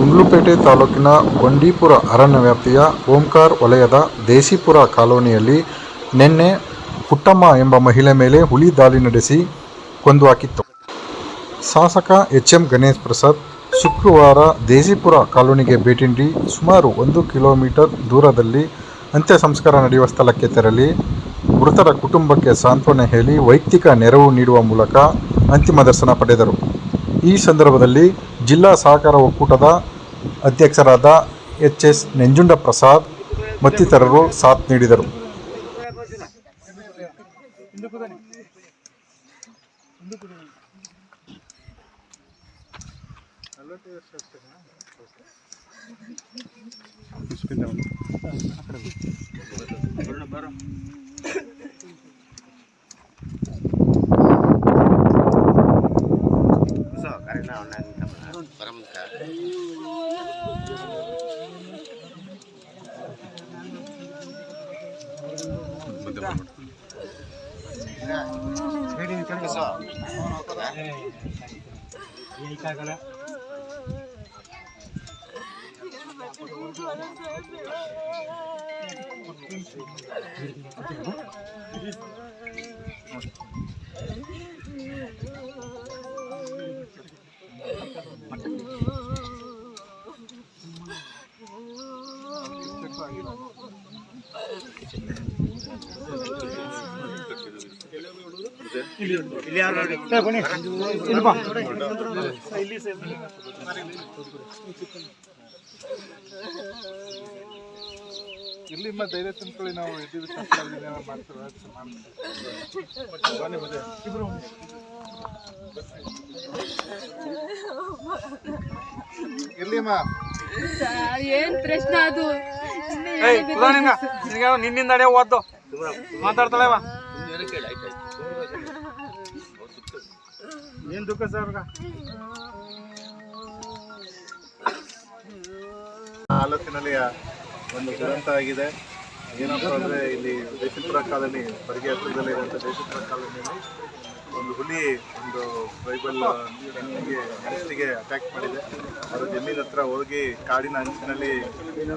ಹೊಸಪೇಟೆ ತಾಲೂಕಿನ ಗೊಂಡೀಪುರ ಅರಣ್ಯ ವ್ಯಾಪ್ತಿಯ ಓಂಕಾರ್ ವಲಯದ ದೇಸಿಪುರ ಕಾಲೋನಿಯಲ್ಲಿ ನಿನ್ನೆ ಪುಟ್ಟಮ್ಮ ಎಂಬ ಮಹಿಳೆ ಮೇಲೆ ಹುಲಿ ದಾಳಿ ನಡೆಸಿ ಕೊಂದು ಹಾಕಿತ್ತು. ಶಾಸಕ ಎಚ್ ಎಂ ಗಣೇಶ್ ಪ್ರಸಾದ್ ಶುಕ್ರವಾರ ದೇಸಿಪುರ ಕಾಲೋನಿಗೆ ಭೇಟಿ ನೀಡಿ ಸುಮಾರು ಒಂದು ಕಿಲೋಮೀಟರ್ ದೂರದಲ್ಲಿ ಅಂತ್ಯ ಸಂಸ್ಕಾರ ನಡೆಯುವ ಸ್ಥಳಕ್ಕೆ ತೆರಳಿ ಮೃತರ ಕುಟುಂಬಕ್ಕೆ ಸಾಂತ್ವನ ಹೇಳಿ ವೈಯಕ್ತಿಕ ನೆರವು ನೀಡುವ ಮೂಲಕ ಅಂತಿಮ ದರ್ಶನ ಪಡೆದರು. ಈ ಸಂದರ್ಭದಲ್ಲಿ ಜಿಲ್ಲಾ ಸಹಕಾರ ಒಕ್ಕೂಟದ ಅಧ್ಯಕ್ಷರಾದ ಎಚ್ ಎಸ್ ನೆಂಜುಂಡ ಪ್ರಸಾದ್ ಮತ್ತಿತರರು ಸಾಥ್ ನೀಡಿದರು. てもらう。Thank you. ಇಲ್ಲಿಂದ ಧೈರ್ಯ ತಂದ್ಕೊಳ್ಳಿ ನಾವು ಇದ್ದೀವಿ. ಇರ್ಲಿಮ್ಮ ಏನ್ ಪ್ರಶ್ನೆ ಅದು ನಿನ್ನಿಂದನೇ ಓದ್ದು. ಮಾತಾಡ್ತಾಳೆವ ಏನ್ ದುಃಖ ಸರ್ ತಾಲೂಕಿನಲ್ಲಿ ಒಂದು ದುರಂತ ಆಗಿದೆ. ಏನಪ್ಪ ಅಂದ್ರೆ ಇಲ್ಲಿ ದೇಶಪುರ ಕಾಲೋನಿ ಬರಿಗೆ ಹತ್ತಿರದಲ್ಲಿ ಇರುವಂಥ ದೇಶಪುರ ಕಾಲನಿಯಲ್ಲಿ ಒಂದು ಹುಲಿ, ಒಂದು ಹೆಣ್ಣಿಗೆ ಹೆಂಗಸಿಗೆ ಅಟ್ಯಾಕ್ ಮಾಡಿದೆ. ಅದು ಜಮೀನ್ ಹತ್ರ ಹೋಗಿ ಕಾಡಿನ ಅಂಚಿನಲ್ಲಿ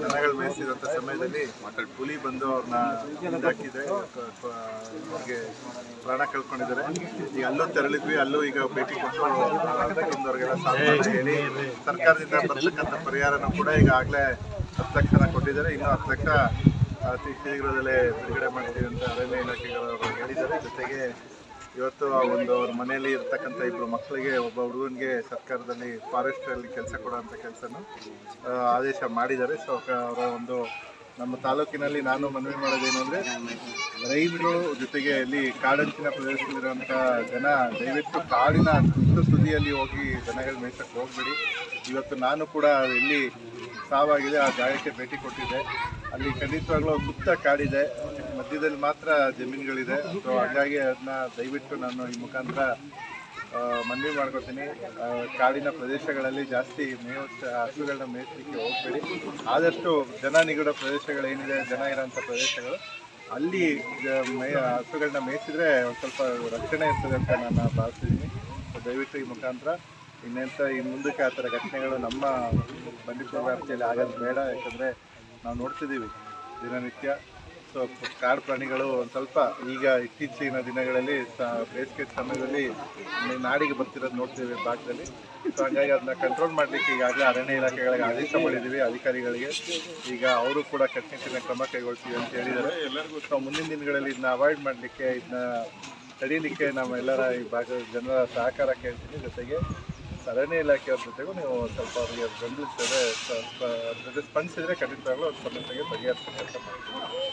ದನಗಳು ಮೇಯಿಸಿದಂಥ ಸಮಯದಲ್ಲಿ ಹುಲಿ ಬಂದು ಅವ್ರನ್ನ ಹಾಕಿದೆ ಅವ್ರಿಗೆ ಪ್ರಾಣ ಕಳ್ಕೊಂಡಿದ್ದಾರೆ. ಈಗ ಅಲ್ಲೂ ತೆರಳಿದ್ವಿ, ಅಲ್ಲೂ ಈಗ ಭೇಟಿ ಕೊಟ್ಟು ಅವ್ರಿಗೆಲ್ಲ ಸಾಧ್ಯ ಹೇಳಿ ಸರ್ಕಾರದಿಂದ ಬರ್ತಕ್ಕಂಥ ಪರಿಹಾರನ ಕೂಡ ಈಗಾಗಲೇ ಹತ್ತು ಲಕ್ಷನ ಕೊಟ್ಟಿದ್ದಾರೆ. ಇನ್ನು ಹತ್ತು ಲಕ್ಷ ಅತಿ ಶೀಘ್ರದಲ್ಲೇ ಬಿಡುಗಡೆ ಮಾಡ್ತೀವಿ ಅಂತ ಅರಣ್ಯ ಇಲಾಖೆಗಳವರು ಹೇಳಿದ್ದಾರೆ. ಜೊತೆಗೆ ಇವತ್ತು ಒಂದು ಅವ್ರ ಮನೆಯಲ್ಲಿ ಇರ್ತಕ್ಕಂಥ ಇಬ್ಬರು ಮಕ್ಕಳಿಗೆ ಒಬ್ಬ ಹುಡುಗನಿಗೆ ಸರ್ಕಾರದಲ್ಲಿ ಫಾರೆಸ್ಟ್ ಅಲ್ಲಿ ಕೆಲಸ ಕೊಡುವಂಥ ಕೆಲಸನ ಆದೇಶ ಮಾಡಿದ್ದಾರೆ. ಸೊ ಅವರ ಒಂದು ನಮ್ಮ ತಾಲೂಕಿನಲ್ಲಿ ನಾನು ಮನವಿ ಮಾಡೋದೇನು ಅಂದರೆ, ರೈತರು ಜೊತೆಗೆ ಅಲ್ಲಿ ಕಾಡಂಚಿನ ಪ್ರದೇಶದಲ್ಲಿರುವಂಥ ಜನ, ದಯವಿಟ್ಟು ಕಾಡಿನ ತುತ್ತು ತುದಿಯಲ್ಲಿ ಹೋಗಿ ಜನಗಳು ಮೇಯ್ಸಕ್ಕೆ ಹೋಗ್ಬೇಡಿ. ಇವತ್ತು ನಾನು ಕೂಡ ಎಲ್ಲಿ ಸಾವಾಗಿದೆ, ಆ ಜಾಗಕ್ಕೆ ಭೇಟಿ ಕೊಟ್ಟಿದ್ದೆ. ಅಲ್ಲಿ ಖಂಡಿತವಾಗ್ಲೂ ಸುತ್ತ ಕಾಡಿದೆ. ಮಧ್ಯದಲ್ಲಿ ಮಾತ್ರ ಜಮೀನುಗಳಿದೆ. ಸೊ ಹಾಗಾಗಿ ಅದನ್ನ ದಯವಿಟ್ಟು ನಾನು ಈ ಮುಖಾಂತರ ಮನವಿ ಮಾಡ್ಕೊತೀನಿ ಕಾಡಿನ ಪ್ರದೇಶಗಳಲ್ಲಿ ಜಾಸ್ತಿ ಮೇವು ಹಸುಗಳನ್ನ ಮೇಯಿಸಲಿಕ್ಕೆ ಹೋಗ್ಬೇಡಿ. ಆದಷ್ಟು ಜನ ನಿಗಡ ಪ್ರದೇಶಗಳೇನಿದೆ ಜನ ಇರೋಂಥ ಪ್ರದೇಶಗಳು, ಅಲ್ಲಿ ಮೇ ಹಸುಗಳನ್ನ ಮೇಯಿಸಿದ್ರೆ ಒಂದು ಸ್ವಲ್ಪ ರಕ್ಷಣೆ ಇರ್ತದೆ ಅಂತ ನಾನು ಭಾವಿಸಿದ್ದೀನಿ ಸೊ ದಯವಿಟ್ಟು ಈ ಮುಖಾಂತರ ಇನ್ನೆಂಥ ಈ ಮುಂದಕ್ಕೆ ಆ ಥರ ಘಟನೆಗಳು ನಮ್ಮ ಬಂಡೀಪುರ ವ್ಯಾಪ್ತಿಯಲ್ಲಿ ಆಗೋದು ಬೇಡ. ಯಾಕಂದರೆ ನಾವು ನೋಡ್ತಿದ್ದೀವಿ ದಿನನಿತ್ಯ. ಸೊ, ಕಾಡು ಪ್ರಾಣಿಗಳು ಒಂದು ಸ್ವಲ್ಪ ಈಗ ಇತ್ತೀಚಿನ ದಿನಗಳಲ್ಲಿ ಬೇಸಿಗೆ ಸಮಯದಲ್ಲಿ ನಾಡಿಗೆ ಬರ್ತಿರೋದು ನೋಡ್ತೀವಿ ಭಾಗದಲ್ಲಿ. ಸೊ ಹಾಗಾಗಿ ಅದನ್ನ ಕಂಟ್ರೋಲ್ ಮಾಡಲಿಕ್ಕೆ ಈಗಾಗಲೇ ಅರಣ್ಯ ಇಲಾಖೆಗಳಿಗೆ ಆದೇಶ ಮಾಡಿದ್ದೀವಿ ಅಧಿಕಾರಿಗಳಿಗೆ. ಈಗ ಅವರು ಕೂಡ ಕಟ್ಟುನಿಟ್ಟಿನ ಕ್ರಮ ಕೈಗೊಳ್ತೀವಿ ಅಂತ ಹೇಳಿದ್ದಾರೆ. ಸೊ ಮುಂದಿನ ದಿನಗಳಲ್ಲಿ ಇದನ್ನ ಅವಾಯ್ಡ್ ಮಾಡಲಿಕ್ಕೆ, ಇದನ್ನ ತಡೀಲಿಕ್ಕೆ ನಾವೆಲ್ಲರ ಈ ಭಾಗದ ಜನರ ಸಹಕಾರ ಕೇಳ್ತೀನಿ. ಜೊತೆಗೆ ಅರಣ್ಯ ಇಲಾಖೆಯವ್ರ ಜೊತೆಗೂ ನೀವು ಸ್ವಲ್ಪ ಅವರಿಗೆ ಬೆಂಬಲಿಸಿದ್ರೆ, ಸ್ವಲ್ಪ ಜೊತೆ ಸ್ಪಂದಿಸಿದ್ರೆ ಖಂಡಿತವಾಗ್ಲೂ ಅವ್ರ ಸಮಸ್ಯೆಗೆ ಬಗೆಹರಿಸೋ ಮಾಡ್ತೀವಿ